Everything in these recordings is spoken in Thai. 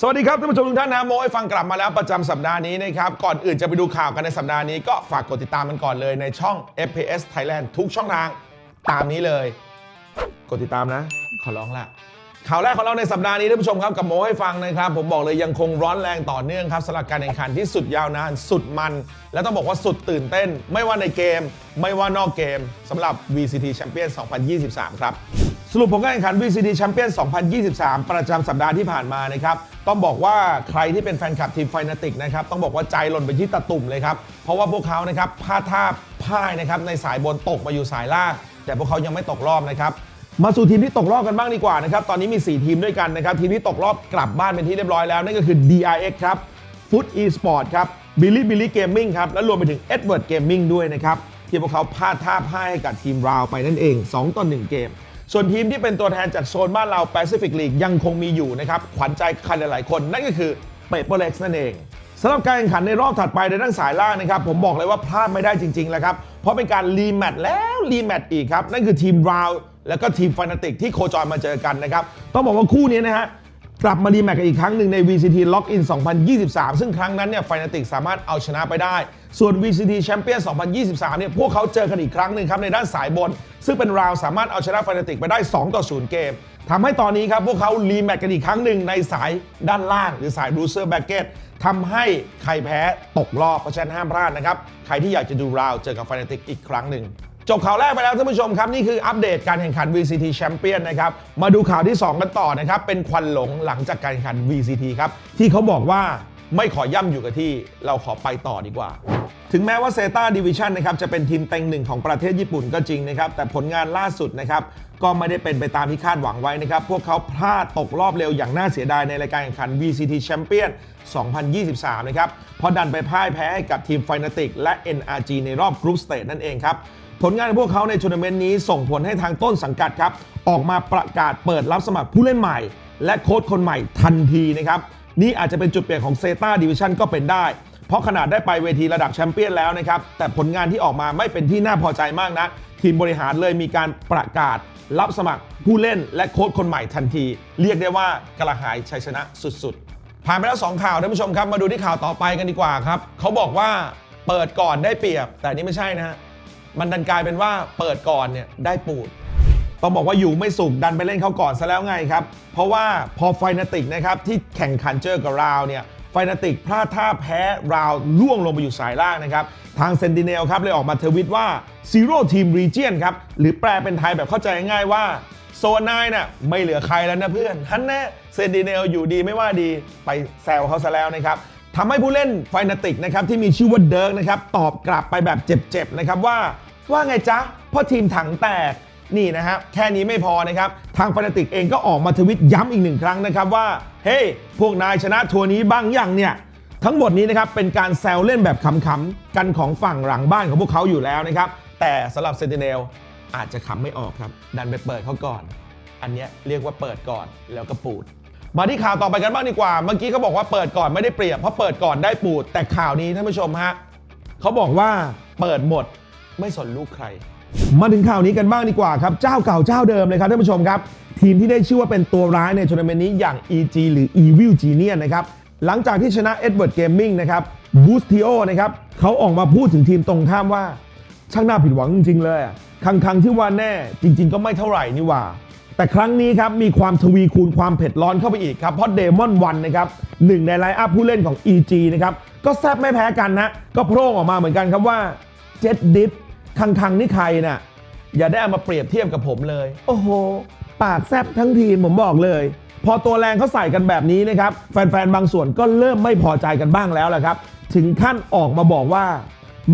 สวัสดีครับท่านผู้ชมทุกท่านนะโมให้ฟังกลับมาแล้วประจำสัปดาห์นี้นะครับ ก่อนอื่นจะไปดูข่าวกันในสัปดาห์นี้ก็ฝากกดติดตามมันก่อนเลยในช่อง FPS Thailand ทุกช่องทางตามนี้เลย กดติดตามนะ ขอร้องละข่าวแรกของเราในสัปดาห์นี้ท่านผู้ชมครับกับโมให้ฟังนะครับ ผมบอกเลยยังคงร้อนแรงต่อเนื่องครับสำหรับการแข่งขันที่สุดยาวนาน สุดมัน และต้องบอกว่าสุดตื่นเต้น ไม่ว่าในเกม ไม่ว่านอกเกมสำหรับ VCT Champion 2023 ครับ สรุปผลการแข่งขัน VCT Champion 2023 ประจำสัปดาห์ที่ผ่านมานะครับ ต้องบอกว่าใครที่เป็นแฟนคลับทีมไฟนาติกนะครับ ต้องบอกว่าใจหล่นไปที่ตะตุ่มเลยครับ เพราะว่าพวกเขานะครับพลาดท่าพ่ายนะครับในสายบนตกมาอยู่สายล่าง แต่พวกเขายังไม่ตกรอบนะครับ มาสู่ทีมที่ตกรอบกันบ้างดีกว่านะครับ ตอนนี้มี 4 ทีมด้วยกันนะครับ ทีมที่ตกรอบกลับบ้านเป็นที่เรียบร้อยแล้วนั่นก็คือ DRX ครับ Foot Esport ครับ Billy Billy Gaming ครับ และรวมไปถึง Edward Gaming ด้วยนะครับ ที่พวกเขาพลาดท่าพ่ายให้กับทีมราวไปนั่นเอง 2 ต่อ 1 เกม ส่วนทีมที่เป็นตัวแทนจากโซนบ้านเราแปซิฟิกลีกยังคงมีอยู่นะครับ ขวัญใจใครหลายๆคน นั่นก็คือเปเปอร์เล็กซ์นั่นเองสำหรับการแข่งขันในรอบถัดไปในด้านสายล่างนะครับ ผมบอกเลยว่าพลาดไม่ได้จริงๆแล้วครับ เพราะเป็นการรีแมตช์แล้วรีแมตช์อีกครับ นั่นคือทีมราวแล้วก็ทีมฟันติกที่โคจรมาเจอกันนะครับต้องบอกว่าคู่นี้นะฮะ กลับมารีแมตช์กันอีกครั้งหนึ่งใน VCT Lock In 2023 ซึ่งครั้งนั้นเนี่ยไฟนาติกสามารถเอาชนะไปได้ ส่วน VCT Champion 2023 เนี่ยพวกเขาเจอกันอีกครั้งหนึ่งครับในด้านสายบน ซึ่งเป็นราวสามารถเอาชนะไฟนาติกไปได้ 2 ต่อ 0 เกมทำให้ตอนนี้ครับพวกเขารีแมตช์กันอีกครั้งหนึ่งในสายด้านล่าง หรือสาย loser bracket ทำให้ใครแพ้ตกรอบเพราะฉะนั้นห้ามพลาดนะครับใครที่อยากจะดูราวเจอกับไฟนาติกอีกครั้งหนึ่ง จบข่าวแรกไปแล้วท่านผู้ชมครับ นี่คืออัปเดตการแข่งขัน VCT Champion นะครับ มาดูข่าวที่ 2 กันต่อนะครับ เป็นควันหลงหลังจากการแข่งขัน VCT ครับ ที่เขาบอกว่าไม่ขอย่ำอยู่กับที่เราขอไปต่อดีกว่า ถึงแม้ว่าเซตาดิวิชันนะครับจะเป็นทีมเต็งหนึ่งของประเทศญี่ปุ่นก็จริงนะครับ แต่ผลงานล่าสุดนะครับก็ไม่ได้เป็นไปตามที่คาดหวังไว้นะครับ พวกเขาพลาดตกรอบเร็วอย่างน่าเสียดายในรายการแข่งขัน VCT Champion 2023 นะครับ เพราะดันไปพ่ายแพ้ให้กับทีม f ฟนาติกและ NRG ในรอบกรุ๊ปสเตจนั่นเองครับ ผลงานของพวกเขาในทัวร์นาเมนต์นี้ส่งผลให้ทางต้นสังกัดครับ ออกมาประกาศเปิดรับสมัครผู้เล่นใหม่ และโค้ชคนใหม่ทันทีนะครับ นี่อาจจะเป็นจุดเปลี่ยนของเซตาดิวิชันก็เป็นได้ เพราะขนาดได้ไปเวทีระดับแชมเปี้ยนแล้วนะครับ แต่ผลงานที่ออกมาไม่เป็นที่น่าพอใจมากนะ ทีมบริหารเลยมีการประกาศรับสมัครผู้เล่นและโค้ชคนใหม่ทันที เรียกได้ว่ากระหายชัยชนะสุดๆ ผ่านไปแล้ว 2 ข่าวท่านผู้ชมครับ มาดูที่ข่าวต่อไปกันดีกว่าครับ เขาบอกว่าเปิดก่อนได้เปรียบ แต่นี่ไม่ใช่นะฮะ มันดันกลายเป็นว่าเปิดก่อนเนี่ยได้ปูด ต้องบอกว่าอยู่ไม่สุกดันไปเล่นเขาก่อนซะแล้วไงครับ เพราะว่าพอไฟนาติกนะครับที่แข่งขันเจอกับราวเนี่ยไฟนาติกพลาดท่าแพ้ราวล่วงลงไปอยู่สายล่างนะครับ ทางเซนติเนลครับเลยออกมาทวิตว่า Zero Team Region ครับ หรือแปลเป็นไทยแบบเข้าใจง่ายว่าโซนนายน่ะไม่เหลือใครแล้วนะเพื่อนฮันแน่เซนติเนลอยู่ดีไม่ว่าดีไปแซวเขาซะแล้วนะครับ ทำให้ผู้เล่นไฟนาติกนะครับที่มีชื่อว่าเดิร์กนะครับตอบกลับไปแบบเจ็บๆนะครับว่าว่าไงจ๊ะเพราะทีมถังแตกนี่นะฮะแค่นี้ไม่พอนะครับทางฟนาติกเองก็ออกมาทวิตย้ำอีกหนึ่งครั้งนะครับว่า เฮ้ยพวกนายชนะทัวร์นี้บ้างยังเนี่ย ทั้งหมดนี้นะครับเป็นการแซวเล่นแบบขำๆกันของฝั่งหลังบ้านของพวกเขาอยู่แล้วนะครับ แต่สำหรับเซนติเนลอาจจะขำไม่ออกครับ ดันไปเปิดเขาก่อน อันนี้เรียกว่าเปิดก่อนแล้วก็ปูด มาที่ข่าวต่อไปกันบ้างดีกว่า เมื่อกี้เขาบอกว่าเปิดก่อนไม่ได้เปรียบเพราะเปิดก่อนได้ปูด แต่ข่าวนี้ท่านผู้ชมฮะเขาบอกว่าเปิดหมดไม่สนลูกใคร มาถึงข่าวนี้กันบ้างดีกว่าครับ เจ้าเก่าเจ้าเดิมเลยครับท่านผู้ชมครับ ทีมที่ได้ชื่อว่าเป็นตัวร้ายในทัวร์นาเมนต์นี้อย่าง EG หรือ Evil Genius นะครับหลังจากที่ชนะ Edward Gaming นะครับ b o o s t i o นะครับเขาออกมาพูดถึงทีมตรงข้ามว่า ช่างน่าผิดหวังจริงๆเลยอะคังคังๆที่ว่าแน่จริง ๆ ก็ไม่เท่าไหร่นี่ว่า แต่ครั้งนี้ครับมีความทวีคูณความเผ็ดร้อนเข้าไปอีกครับเพราะเดมอนวันนะครับหนึ่งในไลน์อัพผู้เล่นของ EG นะครับก็แซบไม่แพ้กันนะ ก็โพร่งออกมาเหมือนกันครับว่าเจ็ดดิฟคังคังๆนี่ใครน่ะอย่าได้เอามาเปรียบเทียบกับผมเลย โอ้โห ปากแซบทั้งทีมผมบอกเลย พอตัวแรงเขาใส่กันแบบนี้นะครับ แฟนๆ บางส่วนก็เริ่มไม่พอใจกันบ้างแล้วแหละครับ ถึงขั้นออกมาบอกว่า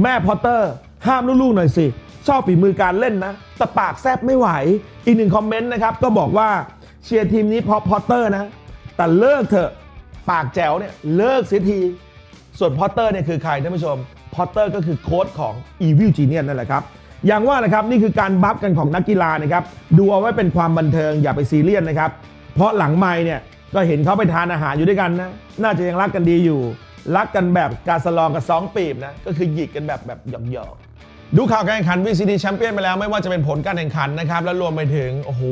แม่พอตเตอร์ ห้ามลูกๆหน่อยสิ ชอบฝีมือการเล่นนะ แต่ปากแซบไม่ไหว อีกหนึ่งคอมเมนต์นะครับ ก็บอกว่าเชียร์ทีมนี้เพราะพอตเตอร์นะ แต่เลิกเถอะ ปากแจ๋วเนี่ยเลิกเสียที ส่วนพอตเตอร์เนี่ยคือใครท่านผู้ชม พอตเตอร์ก็คือโค้ชของ Evil Genius นั่นแหละครับ อย่างว่านะครับนี่คือการบัฟกันของนักกีฬานะครับ ดูเอาไว้เป็นความบันเทิงอย่าไปซีเรียสนะครับ เพราะหลังไม้เนี่ยก็เห็นเขาไปทานอาหารอยู่ด้วยกันนะ น่าจะยังรักกันดีอยู่ รักกันแบบการสลองกับสองปีบนะ ก็คือหยิกกันแบบแบบหยอกๆ ดูข่าวการแข่งขัน VCT แชมเปี้ยนไปแล้วไม่ว่าจะเป็นผลการแข่งขันนะครับ แล้วรวมไปถึง โอ้โห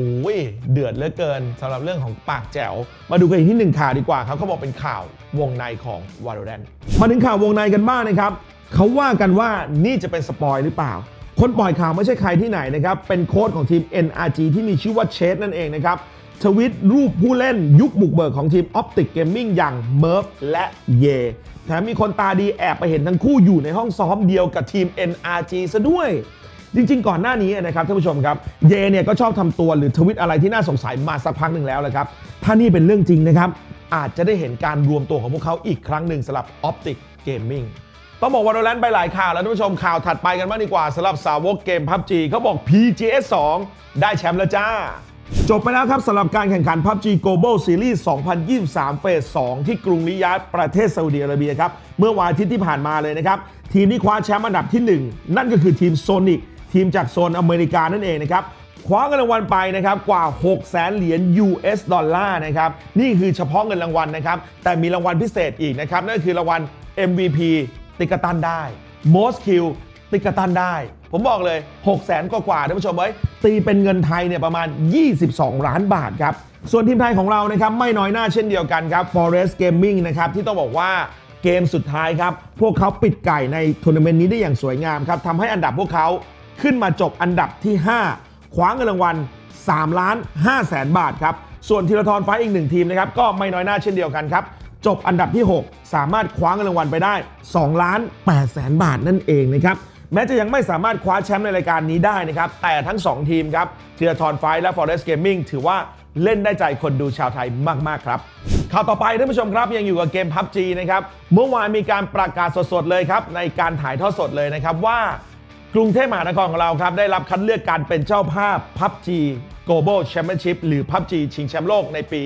เดือดเหลือเกินสำหรับเรื่องของปากแจ๋ว มาดูกันอีกที่หนึ่งข่าวดีกว่าครับเขาบอกเป็นข่าววงในของ v a l o r a n t มาถึงข่าววงในกันบ้างนะครับเขาว่ากันว่านี่จะเป็นสปอยหรือเปล่า คนปล่อยข่าวไม่ใช่ใครที่ไหนนะครับ เป็นโค้ชของทีม NRG ที่มีชื่อว่าเชสนั่นเองนะครับทวิตรูปผู้เล่นยุคบุกเบิกของทีม Optic Gaming อย่างเมิร์ฟและเย แถมมีคนตาดีแอบไปเห็นทั้งคู่อยู่ในห้องซ้อมเดียวกับทีม NRG ซะด้วย จริงๆ ก่อนหน้านี้นะครับท่านผู้ชมครับ เยเนี่ยก็ชอบทำตัวหรือทวิตอะไรที่น่าสงสัยมาสักพักหนึ่งแล้วแหละครับ ถ้านี่เป็นเรื่องจริงนะครับ อาจจะได้เห็นการรวมตัวของพวกเขาอีกครั้งหนึ่งสำหรับ Optic Gaming ต้องบอกว่าโรแลนไปหลายข่าวแล้วท่านผู้ชมข่าวถัดไปกันบ้างดีกว่าสำหรับสาวกเกม PUBG เขาบอก PGS 2ได้แชมป์แล้วจ้า จบไปแล้วครับสำหรับการแข่งขัน PUBG Global Series 2023 เฟส 2 ที่กรุงริยาดประเทศซาอุดิอาระเบียครับ เมื่อวันอาทิตย์ที่ผ่านมาเลยนะครับ ทีมที่คว้าแชมป์อันดับที่ 1 นั่นก็คือทีมโซนิกทีมจากโซนอเมริกานั่นเองนะครับคว้าเงินรางวัลไปนะครับกว่า 6 0แสนเหรียญ US ดอลลาร์นะครับนี่คือเฉพาะเงินรางวัลนะครับแต่มีรางวัลพิเศษอีกนะครับนั่นคือรางวัล MVP ติกาตันได้ Most Kill ติกาตันได้ ผมบอกเลย 6 0แสนกว่าๆท่านผู้ชมเอ้ยตีเป็นเงินไทยเนี่ยประมาณ 22 ล้านบาทครับส่วนทีมไทยของเรานะครับไม่น้อยหน้าเช่นเดียวกันครับ Forest Gaming นะครับที่ต้องบอกว่าเกมสุดท้ายครับ พวกเขาปิดไก่ในทัวร์นาเมนต์นี้ได้อย่างสวยงามครับทำให้อันดับพวกเขาขึ้นมาจบอันดับที่ 5 คว้าเงินรางวัล3ล้าน5แสนบาทครับส่วนธีรทรไฟอีกหนึ่งทีมนะครับก็ไม่น้อยหน้าเช่นเดียวกันครับจบอันดับที่ 6 สามารถคว้าเงินรางวัลไปได้2ล้าน8แสนบาทนั่นเองนะครับ แม้จะยังไม่สามารถคว้าแชมป์ในรายการนี้ได้นะครับ แต่ทั้ง 2 ทีมครับธียร์ทรไฟท์และ Forest Gaming ถือว่าเล่นได้ใจคนดูชาวไทยมาก ๆ ครับ ข่าวต่อไปท่านผู้ชมครับ ยังอยู่กับเกม PUBG นะครับ เมื่อวานมีการประกาศสด ๆ เลยครับ ในการถ่ายทอดสดเลยนะครับว่ากรุงเทพมหานครของเราครับ ได้รับคัดเลือกการเป็นเจ้าภาพ PUBG Global Championship หรือ PUBG ชิงแชมป์โลกในปี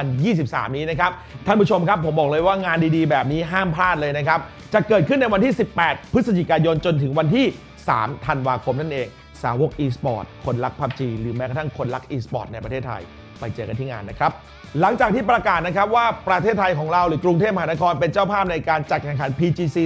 2023 นี้นะครับ ท่านผู้ชมครับผมบอกเลยว่างานดีๆ แบบนี้ห้ามพลาดเลยนะครับ จะเกิดขึ้นในวันที่ 18 พฤศจิกายนจนถึงวันที่ 3 ธันวาคมนั่นเอง สาวก e-sport คนรัก PUBG หรือแม้กระทั่งคนรัก e-sport ในประเทศไทย ไปเจอกันที่งานนะครับ หลังจากที่ประกาศนะครับว่าประเทศไทยของเราหรือกรุงเทพมหานครเป็นเจ้าภาพในการจัดแข่งขัน PGC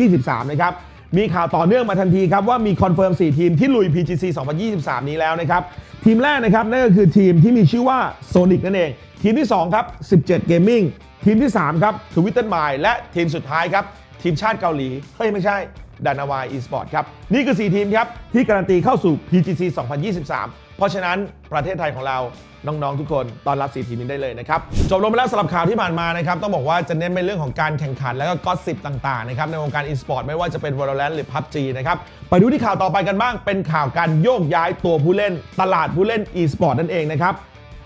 2023 นะครับมีข่าวต่อเนื่องมาทันทีครับว่ามีคอนเฟิร์ม 4 ทีมที่ลุย PGC 2023 นี้แล้วนะครับ ทีมแรกนะครับนั่นก็คือทีมที่มีชื่อว่า Sonic นั่นเอง ทีมที่ 2 ครับ 17 Gaming ทีมที่ 3 ครับ Twitter m i และทีมสุดท้ายครับ ทีมชาติเกาหลี เฮ้ย ไม่ใช่ดานาวายอีสปอร์ตครับ นี่คือ 4 ทีมครับ ที่การันตีเข้าสู่ PGC 2023 เพราะฉะนั้นประเทศไทยของเราน้อง ๆ ทุกคนต้อนรับ 4 ทีมนี้ได้เลยนะครับ จบลงไปแล้วสำหรับข่าวที่ผ่านมานะครับ ต้องบอกว่าจะเน้นเป็นเรื่องของการแข่งขันและก็ก็สิบต่างๆนะครับในวงการอีสปอร์ตไม่ว่าจะเป็น Valorant หรือ PUBG นะครับ ไปดูที่ข่าวต่อไปกันบ้าง เป็นข่าวการโยกย้ายตัวผู้เล่น ตลาดผู้เล่นอีสปอร์ตนั่นเองนะครับ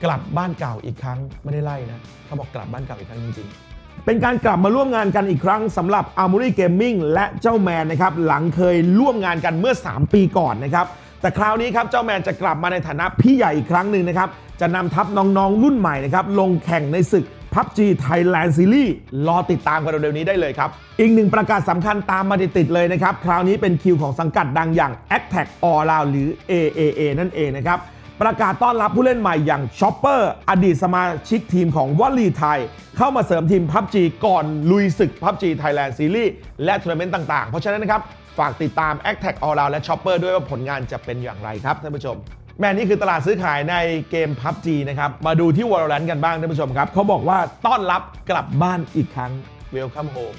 กลับบ้านเก่าอีกครั้งไม่ได้ไล่นะเขาบอกกลับบ้านเก่าอีกครั้งจริงๆ เป็นการกลับมาร่วมงานกันอีกครั้งสำหรับ Armory Gaming และเจ้าแมนนะครับหลังเคยร่วมงานกันเมื่อ 3 ปีก่อนนะครับแต่คราวนี้ครับเจ้าแมนจะกลับมาในฐานะพี่ใหญ่อีกครั้งหนึ่งนะครับจะนำทัพน้องๆ รุ่นใหม่นะครับลงแข่งในศึก PUBG Thailand Series รอติดตามกันเร็วๆนี้ได้เลยครับ อีกหนึ่งประกาศสำคัญตามมาติดๆเลยนะครับ คราวนี้เป็นคิวของสังกัดดังอย่าง Attack All Round หรือ AAA นั่นเองนะครับ ประกาศต้อนรับผู้เล่นใหม่อย่างชอปเปอร์อดีตสมาชิกทีมของวอลลีไทย เข้ามาเสริมทีม PUBG ก่อนลุยศึก PUBG Thailand Series และทัวร์นาเมนต์ต่างๆ เพราะฉะนั้นนะครับ ฝากติดตาม a c t a c All Round และ Chopper ด้วยว่าผลงานจะเป็นอย่างไรครับท่านผู้ชมแม่นี่คือตลาดซื้อขายในเกม PUBG นะครับ มาดูที่ Valorant กันบ้างท่านผู้ชมครับ เขาบอกว่าต้อนรับกลับบ้านอีกครั้ง Welcome home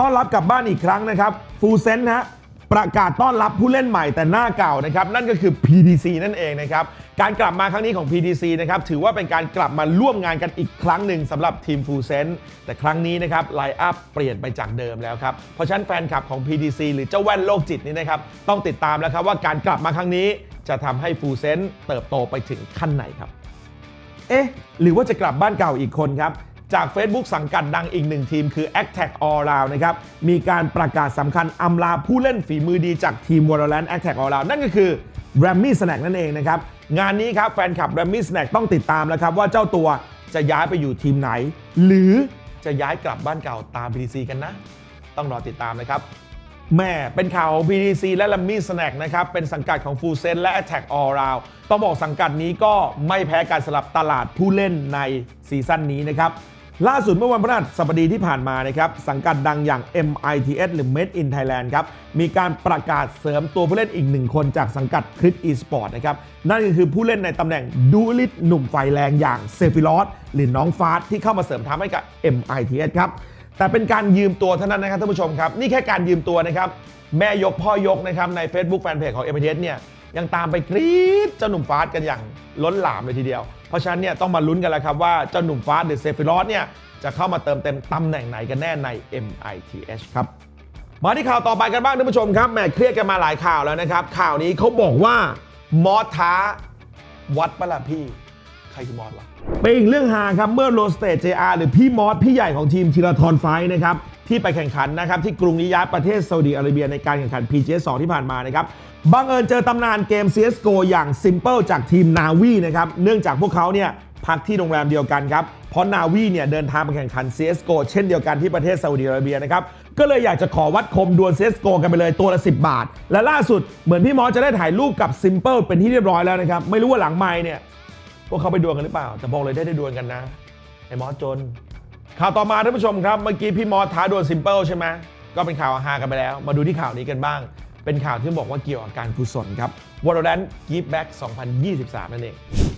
ต้อนรับกลับบ้านอีกครั้งนะครับ ฟูเซนฮะ ประกาศต้อนรับผู้เล่นใหม่แต่หน้าเก่านะครับนั่นก็คือ PDC นั่นเองนะครับการกลับมาครั้งนี้ของ PDC นะครับถือว่าเป็นการกลับมาร่วมงานกันอีกครั้งหนึ่งสำหรับทีมฟูเซนแต่ครั้งนี้นะครับไลน์อัพเปลี่ยนไปจากเดิมแล้วครับเพราะฉะนั้นแฟนคลับของ PDC หรือเจ้าแว่นโลกจิตนี้นะครับต้องติดตามแล้วครับว่าการกลับมาครั้งนี้จะทำให้ฟูเซนเติบโตไปถึงขั้นไหนครับ เอ๊ะ หรือว่าจะกลับบ้านเก่าอีกคนครับ จาก Facebook สังกัดดังอีกหนึ่งทีมคือ a c t a c All Round นะครับ มีการประกาศสำคัญอำลาผู้เล่นฝีมือดีจากทีม Valorant a c t a c All Round นั่นก็คือ r a m m y Snack นั่นเองนะครับ งานนี้ครับแฟนคลับ r a m m y Snack ต้องติดตามแล้วครับ ว่าเจ้าตัวจะย้ายไปอยู่ทีมไหน หรือจะย้ายกลับบ้านเก่าตาม PDC กันนะ ต้องรอติดตามนะครับแม่เป็นข่าวของ PDC และ l a m m y Snack นะครับ เป็นสังกัดของ Full Set และ Attack All Round ต้องบอกสังกัดนี้ก็ไม่แพ้การสลับตลาดผู้เล่นในซีซั่นนี้นะครับ ล่าสุดเมื่อวันพฤหัสบดีที่ผ่านมานะครับสังกัดดังอย่าง MITS หรือ Made in Thailand ครับมีการประกาศเสริมตัวผู้เล่นอีกหนึ่งคนจากสังกัดคริส e-sport นะครับนั่นก็คือผู้เล่นในตำแหน่งดูลิทหนุ่มไฟแรงอย่างเซฟิลอสหรือน้องฟาสที่เข้ามาเสริมทัพให้กับ MITS ครับแต่เป็นการยืมตัวเท่านั้นนะครับท่านผู้ชมครับ นี่แค่การยืมตัวนะครับแม่ยกพ่อยกนะครับใน Facebook Fanpage ของ m อ s เนี่ย ยังตามไปกรี๊ดเจ้าหนุ่มฟาสกันอย่างล้นหลามเลยทีเดียว เพราะฉะนั้นเนี่ยต้องมาลุ้นกันแล้วครับว่าเจ้าหนุ่มฟาสหรือเซฟิลอสเนี่ยจะเข้ามาเติมเต็มตำแหน่งไหนกันแน่ใน MITH ครับ มาที่ข่าวต่อไปกันบ้างท่านผู้ชมครับแหมเครียดกันมาหลายข่าวแล้วนะครับ ข่าวนี้เขาบอกว่ามอสท้าวัดปะล่ะพี่ ใครคือมอสวะเป็นอีกเรื่องฮาครับเมื่อโรสเตจ JR หรือพี่มอสพี่ใหญ่ของทีมทีราทอนไฟนะครับ ที่ไปแข่งขันนะครับที่กรุงนิยาประเทศซาอุดิอาระเบียในการแข่งขัน PGA 2ที่ผ่านมานะครับบังเอิญเจอตำนานเกม CSGO อย่าง Simple จากทีมนาวีนะครับเนื่องจากพวกเขาเนี่ยพักที่โรงแรมเดียวกันครับ เพราะนาวีเนี่ยเดินทางไปแข่งขัน CSGO เช่นเดียวกันที่ประเทศซาอุดิอาระเบียนะครับ ก็เลยอยากจะขอวัดคมดวล CSGO กันไปเลยตัวละ 10 บาท และล่าสุดเหมือนพี่มอสจะได้ถ่ายรูปกับ Simple เป็นที่เรียบร้อยแล้วนะครับ ไม่รู้ว่าหลังไมค์เนี่ย พวกเขาไปดวลกันหรือเปล่า แต่บอกเลยได้ได้ดวลกันนะไอ้มอสจน ข่าวต่อมาท่านผู้ชมครับ เมื่อกี้พี่มอสท้าดวลซิมเปิลใช่ไหมก็เป็นข่าวฮากันไปแล้ว มาดูที่ข่าวนี้กันบ้าง เป็นข่าวที่บอกว่าเกี่ยวกับการกุศลครับ Valorant Give Back 2023 นั่นเอง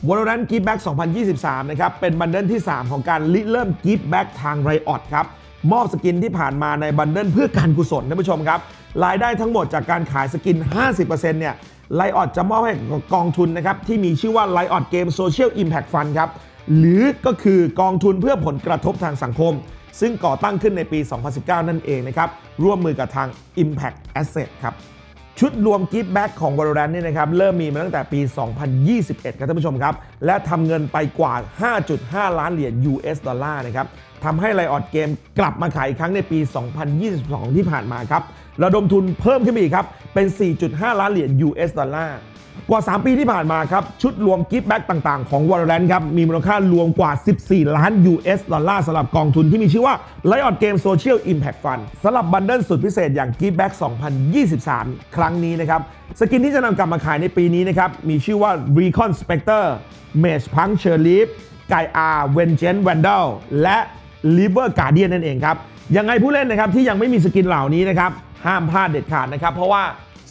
Valorant Give Back 2023 นะครับ เป็นบันเดิลที่ 3 ของการริเริ่ม Give Back ทาง Riot ครับ มอบสกินที่ผ่านมาในบันเดิลเพื่อการกุศลท่านผู้ชมครับ รายได้ทั้งหมดจากการขายสกิน 50%เนี่ยไลออดจะมอบให้กองทุนนะครับที่มีชื่อว่า l i ออดเกม Social Impact Fund ครับ หรือก็คือกองทุนเพื่อผลกระทบทางสังคม ซึ่งก่อตั้งขึ้นในปี 2019 นั่นเองนะครับ ร่วมมือกับทาง Impact Asset ครับ ชุดรวมกิฟต์แบ็กของ Valorant เนี่ยนะครับ เริ่มมีมาตั้งแต่ปี 2021 ครับท่านผู้ชมครับ และทำเงินไปกว่า 5.5 ล้านเหรียญ US ดอลลาร์นะครับทำให้ไลออดเกมกลับมาขายอีกครั้งในปี 2022 ที่ผ่านมาครับระดมทุนเพิ่มขึ้นไปอีกครับเป็น 4.5 ล้านเหรียญ US ดอลลาร์ กว่า 3 ปีที่ผ่านมาครับ ชุดรวมกิฟต์แบ็กต่างๆ ของ Valorant ครับ มีมูลค่ารวมกว่า 14 ล้าน US ดอลลาร์สำหรับกองทุนที่มีชื่อว่า Riot Game Social Impact Fund สำหรับบันเดิลสุดพิเศษอย่าง Give Back 2023 ครั้งนี้นะครับ สกินที่จะนำกลับมาขายในปีนี้นะครับ มีชื่อว่า Recon Spectre Mage Punk c h e r l e a f ไกอาเวนเจนแวนด l และ Liver Guardian นั่นเองครับ ยังไงผู้เล่นนะครับที่ยังไม่มีสกินเหล่านี้นะครับ ห้ามพลาดเด็ดขาดนะครับ เพราะว่า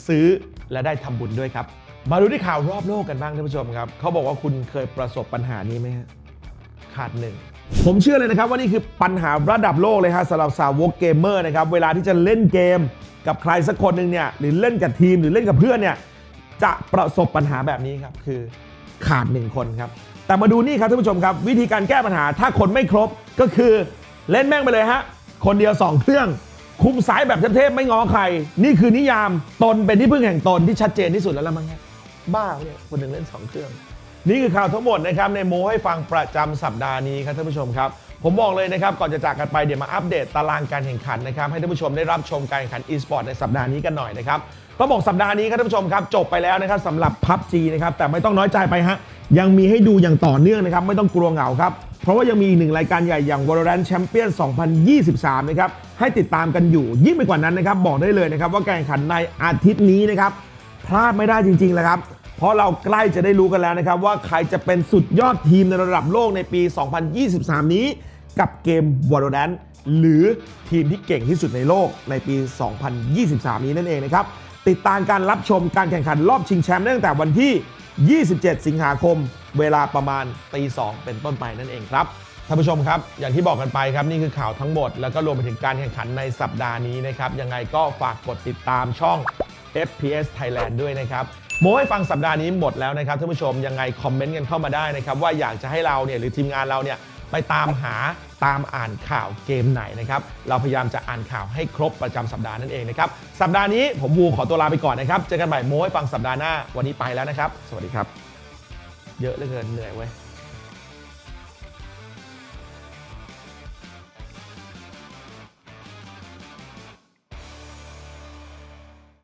ซื้อและได้ทำบุญด้วยครับ มาดูที่ข่าวรอบโลกกันบ้างท่านผู้ชมครับเขาบอกว่าคุณเคยประสบปัญหานี้ไหมฮะขาดหนึ่งผมเชื่อเลยนะครับว่านี่คือปัญหาระดับโลกเลยฮะสำหรับสาวกเกมเมอร์นะครับเวลาที่จะเล่นเกมกับใครสักคนหนึ่งเนี่ยหรือเล่นกับทีมหรือเล่นกับเพื่อนเนี่ยจะประสบปัญหาแบบนี้ครับคือขาดหนึ่งคนครับแต่มาดูนี่ครับท่านผู้ชมครับ วิธีการแก้ปัญหาถ้าคนไม่ครบก็คือเล่นแม่งไปเลยฮะคนเดียว 2 เครื่อง คุมสายแบบเทพๆไม่งอใคร นี่คือนิยามตนเป็นที่พึ่งแห่งตนที่ชัดเจนที่สุดแล้วละมั้งฮะบ้ บ้าเนี่ยคนหนึ่งเล่นสองเครื่อง นี่คือข่าวทั้งหมดนะครับในโมให้ฟังประจำสัปดาห์นี้ครับท่านผู้ชมครับ ผมบอกเลยนะครับก่อนจะจากกันไปเดี๋ยวมาอัปเดตตารางการแข่งขันนะครับให้ท่านผู้ชมได้รับชมการแข่งขัน e-sport ในสัปดาห์นี้กันหน่อยนะครับต้องบอกสัปดาห์นี้ครับท่านผู้ชมครับจบไปแล้วนะครับสำหรับ PUBG นะครับแต่ไม่ต้องน้อยใจไปฮะยังมีให้ดูอย่างต่อเนื่องนะครับไม่ต้องกลัวเหงาครับเพราะว่ายังมีอีกหนึ่งรายการใหญ่อย่าง Valorant Champion 2023 นะครับ ให้ติดตามกันอยู่ ยิ่งไปกว่านั้นนะครับ บอกได้เลยนะครับ ว่าการแข่งขันในอาทิตย์นี้นะครับ พลาดไม่ได้จริงๆแล้วครับ เพราะเราใกล้จะได้รู้กันแล้วนะครับ ว่าใครจะเป็นสุดยอดทีมในระดับโลกในปี 2023 นี้ กับเกม Valorant หรือทีมที่เก่งที่สุดในโลกในปี 2023 นี้นั่นเองนะครับ ติดตามการรับชมการแข่งขันรอบชิงแชมป์ตั้งแต่วันที่ 27 สิงหาคม เวลาประมาณตี2เป็นต้นไปนั่นเองครับท่านผู้ชมครับ อย่างที่บอกกันไปครับ นี่คือข่าวทั้งหมด แล้วก็รวมไปถึงการแข่งขันในสัปดาห์นี้นะครับ ยังไงก็ฝากกดติดตามช่อง FPS Thailand ด้วยนะครับ โมให้ฟังสัปดาห์นี้หมดแล้วนะครับท่านผู้ชมยังไงคอมเมนต์กันเข้ามาได้นะครับ ว่าอยากจะให้เราเนี่ยหรือทีมงานเราเนี่ยไปตามหาตามอ่านข่าวเกมไหนนะครับ เราพยายามจะอ่านข่าวให้ครบประจำสัปดาห์นั่นเองนะครับ สัปดาห์นี้ผมวูขอตัวลาไปก่อนนะครับ เจอกันใหม่โมให้ฟังสัปดาห์หน้า วันนี้ไปแล้วนะครับ สวัสดีครับ เยอะเหลือเกินเหนื่อยเว้ย